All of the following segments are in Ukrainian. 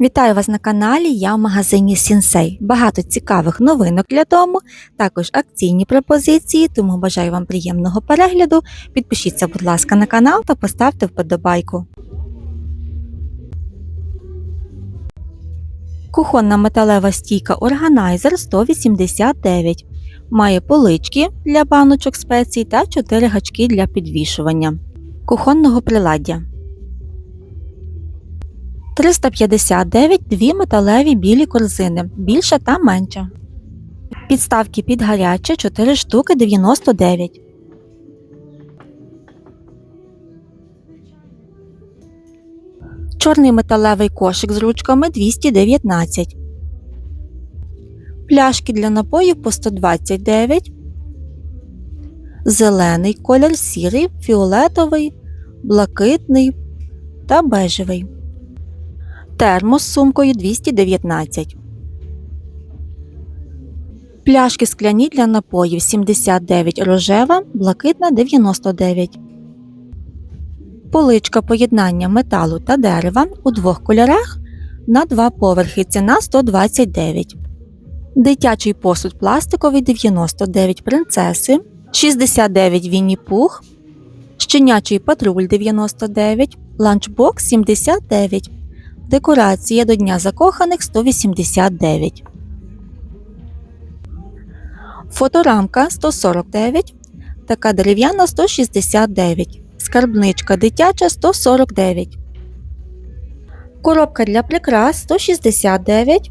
Вітаю вас на каналі. Я в магазині Сінсей. Багато цікавих новинок для дому, також акційні пропозиції, тому бажаю вам приємного перегляду. Підпишіться, будь ласка, на канал та поставте вподобайку. Кухонна металева стійка Органайзер 189. Має полички для баночок спецій та 4 гачки для підвішування. Кухонного приладдя. 359 дві металеві білі корзини, більша та менша. Підставки під гаряче 4 штуки 99. Чорний металевий кошик з ручками 219. Пляшки для напоїв по 129. Зелений колір сірий, фіолетовий, блакитний та бежевий. Термос з сумкою 219. Пляшки скляні для напоїв 79 рожева, блакитна 99. Поличка поєднання металу та дерева у двох кольорах на два поверхи. Ціна 129. Дитячий посуд пластиковий 99 принцеси, 69 Вінні Пух, щенячий патруль 99, ланчбокс 79. Декорація до Дня закоханих 189. Фоторамка 149. Така дерев'яна 169. Скарбничка дитяча 149. Коробка для прикрас 169.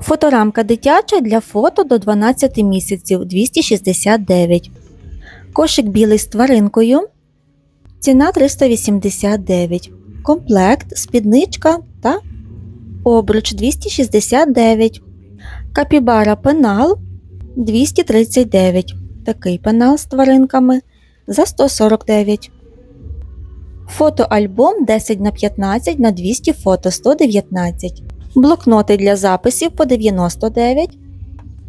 Фоторамка дитяча для фото до 12 місяців 269. Кошик білий з тваринкою. Ціна 389. Комплект, спідничка та обруч 269. Капібара пенал 239. Такий пенал з тваринками за 149. Фотоальбом 10 на 15 на 200 фото 119. Блокноти для записів по 99.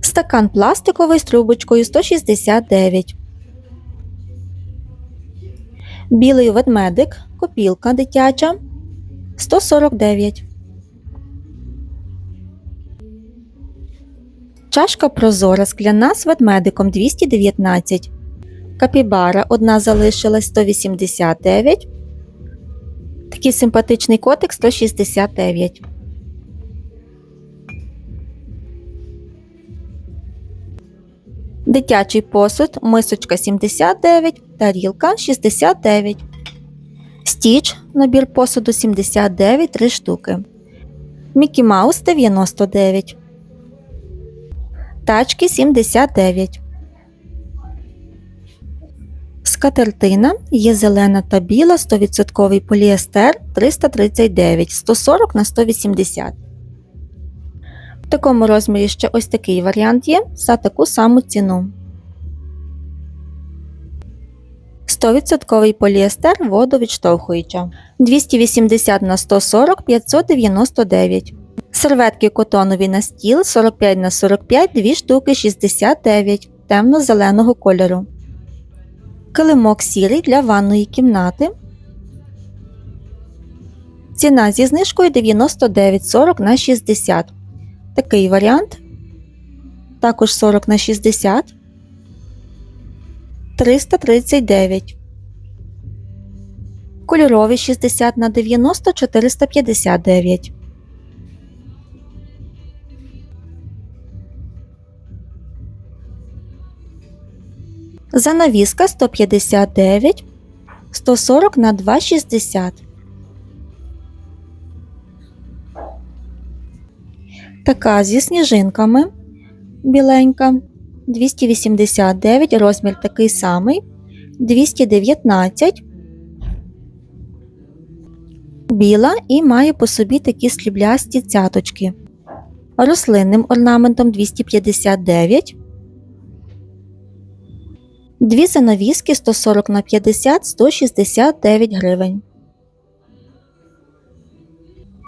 Стакан пластиковий з трубочкою 169. Білий ведмедик, копілка дитяча 149. Чашка прозора скляна з ведмедиком 219. Капібара одна залишилась 189. Такий симпатичний котик 169. Дитячий посуд, мисочка 79, тарілка 69. Стіч, набір посуду 79, 3 штуки. Мікі Маус 99. Тачки 79. Скатертина є зелена та біла 100% поліестер 339 140 на 180. В такому розмірі ще ось такий варіант є за таку саму ціну. 100% поліестер водовідштовхуюча 280 на 140 599. Серветки котонові на стіл 45 на 45 2 штуки 69 темно-зеленого кольору. Килимок сірий для ванної кімнати. Ціна зі знижкою 99,40 на 60. Такий варіант. Також 40 на 60. 339. Кольоровий 60 на 90 459. Занавіска 159 140 на 260. Така зі сніжинками біленька 289, розмір такий самий 219. Біла і має по собі такі сліблясті цяточки. Рослинним орнаментом 259. Дві занавіски 140 на 50 169 гривень.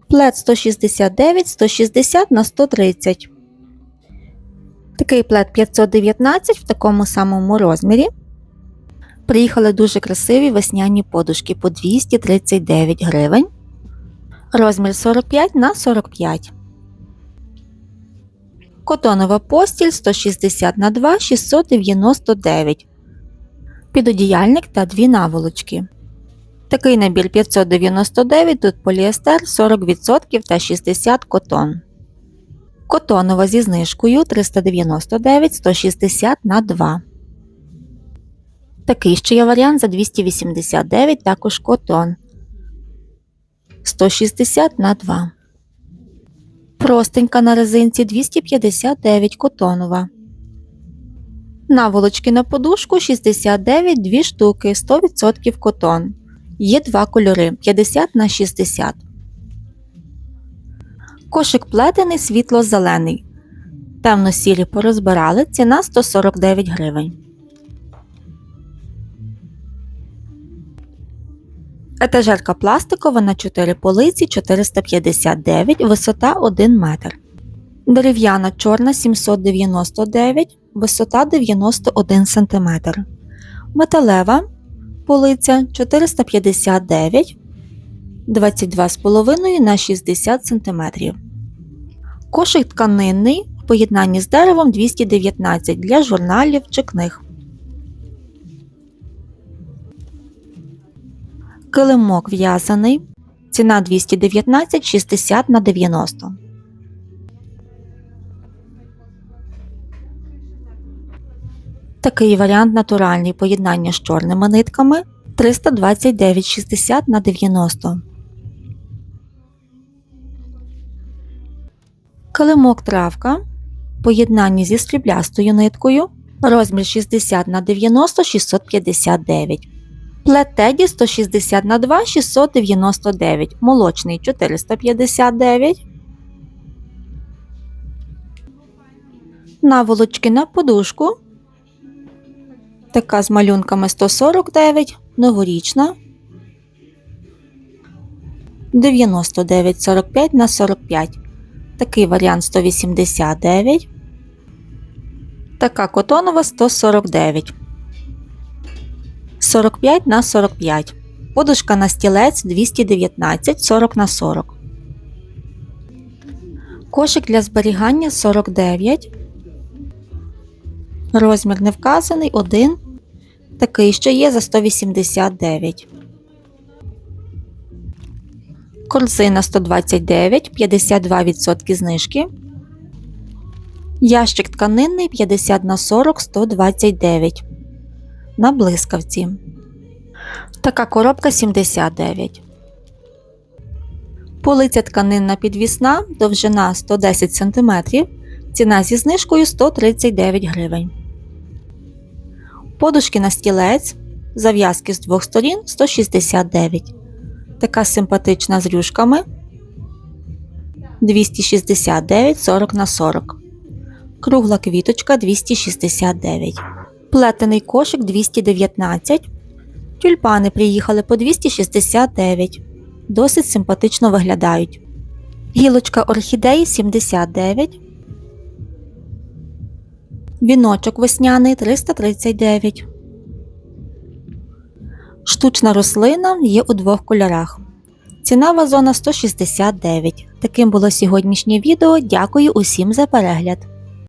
Плед 169 160 на 130. Такий плед 519 в такому самому розмірі. Приїхали дуже красиві весняні подушки по 239 гривень. Розмір 45 на 45. Котонова постіль 160 на 2 699. Підодіяльник та дві наволочки. Такий набір 599, тут поліестер 40% та 60 котон. Котонова зі знижкою 399 160 на 2. Такий ще є варіант за 289, також котон. 160 на 2. Простенька на резинці 259 котонова. Наволочки на подушку 69 2 штуки 100% котон. Є два кольори 50 на 60. Кошик плетений світло-зелений. Темно-сірі порозбирали. Ціна 149 гривень. Етажерка пластикова на 4 полиці 459, висота 1 метр. Дерев'яна чорна 799, висота 91 см. Металева полиця 459, 22,5 на 60 см. Кошик тканинний в поєднанні з деревом 219 для журналів чи книг. Килимок в'язаний. Ціна 219 60 на 90. Такий варіант натуральний поєднання з чорними нитками 329 60 на 90. Килимок травка. Поєднання зі сріблястою ниткою. Розмір 60 на 90 659. Плет Теді 160 на 2 699, молочний 459. Наволочки на подушку. Така з малюнками 149, новорічна. 99,45 на 45. Такий варіант 189. Така котонова 149. 45 на 45. Подушка на стілець 219 40 на 40. Кошик для зберігання 49. Розмір не вказаний 1. Такий ще є за 189. Корзина 129, 52% знижки. Ящик тканинний 50 на 40 129 на блискавці. Така коробка 79. Полиця тканинна підвісна, довжина 110 см, ціна зі знижкою 139 гривень. Подушки на стілець, зав'язки з двох сторін 169. Така симпатична з рюшками 269 40 на 40. Кругла квіточка 269. Плетений кошик 219. Тюльпани приїхали по 269. Досить симпатично виглядають. Гілочка орхідеї 79. Віночок весняний 339. Штучна рослина є у двох кольорах. Ціна вазона 169. Таким було сьогоднішнє відео. Дякую усім за перегляд.